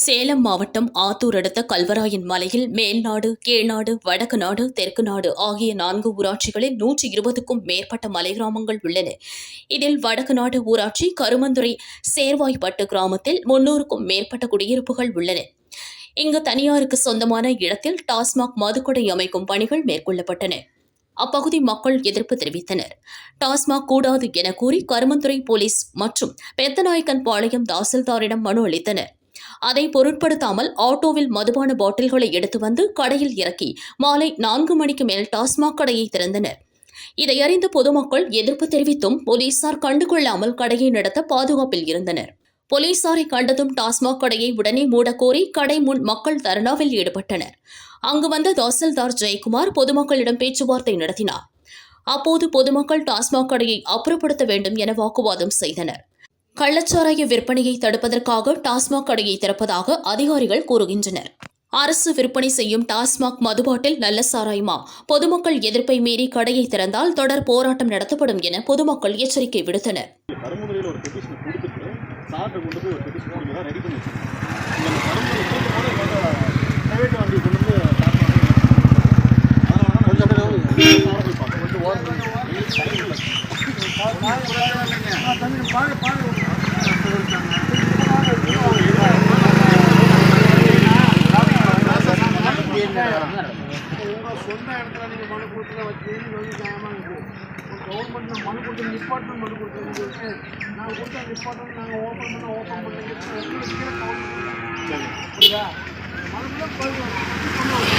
சேலம் மாவட்டம் ஆத்தூர் அடுத்த கல்வராயன் மலையில் மேல்நாடு கீழ்நாடு வடக்கு நாடு தெற்கு நாடு ஆகிய நான்கு ஊராட்சிகளில் நூற்றி இருபதுக்கும் மேற்பட்ட மலை கிராமங்கள் உள்ளன. இதில் வடக்கு நாடு ஊராட்சி கருமந்துறை சேர்வாய்ப்பட்டு கிராமத்தில் முன்னூறுக்கும் மேற்பட்ட குடியிருப்புகள் உள்ளன. இங்கு தனியாருக்கு சொந்தமான இடத்தில் டாஸ்மாக் மதுக்கொடை அமைக்கும் பணிகள் மேற்கொள்ளப்பட்டன. அப்பகுதி மக்கள் எதிர்ப்பு தெரிவித்தனர். டாஸ்மாக் கூடாது என கூறி கருமந்துறை போலீஸ் மற்றும் பெத்தநாயக்கன் பாளையம் தாசில்தாரிடம் மனு அளித்தனர். அதை பொருட்படுத்தாமல் ஆட்டோவில் மதுபான பாட்டில்களை எடுத்து வந்து கடையில் இறக்கி மாலை நான்கு மணிக்கு மேல் டாஸ்மாக் கடையை திறந்தனர். இதை அறிந்த பொதுமக்கள் எதிர்ப்பு தெரிவித்தும் போலீசார் கண்டுகொள்ளாமல் கடையை நடத்த பாதுகாப்பில் இருந்தனர். போலீசாரை கண்டதும் டாஸ்மாக் கடையை உடனே மூடக்கோரி கடை முன் மக்கள் தர்ணாவில் ஈடுபட்டனர். அங்கு வந்த தாசில்தார் ஜெயக்குமார் பொதுமக்களிடம் பேச்சுவார்த்தை நடத்தினார். அப்போது பொதுமக்கள் டாஸ்மாக் கடையை அப்புறப்படுத்த வேண்டும் என வாக்குவாதம் செய்தனர். கள்ளச்சாராய விற்பனையை தடுப்பதற்காக டாஸ்மாக் கடையை திறப்பதாக அதிகாரிகள் கூறுகின்றனர் அரசு விற்பனை செய்யும் டாஸ்மாக் மதுபாட்டில் நல்ல சாராயமா பொதுமக்கள் எதிர்ப்பை மீறி கடையை திறந்தால் தொடர் போராட்டம் நடத்தப்படும் என பொதுமக்கள் எச்சரிக்கை விடுத்தனர் கருமுறையில் இடத்துல நீங்க மனு கொடுத்து வச்சு நீங்க வந்து நியாயமா இருக்கு. கவர்மெண்ட் மனு கொடுத்து நிப்பாட்மெண்ட் மனு கொடுத்து நாங்கள் கொடுத்த நிப்பாட்மெண்ட் நாங்கள் ஓப்பன் பண்ண ஓப்பன் பண்ணி உங்களுக்கு கீழே கவுண்ட் புரியுதா? மனுக்குள்ள போய்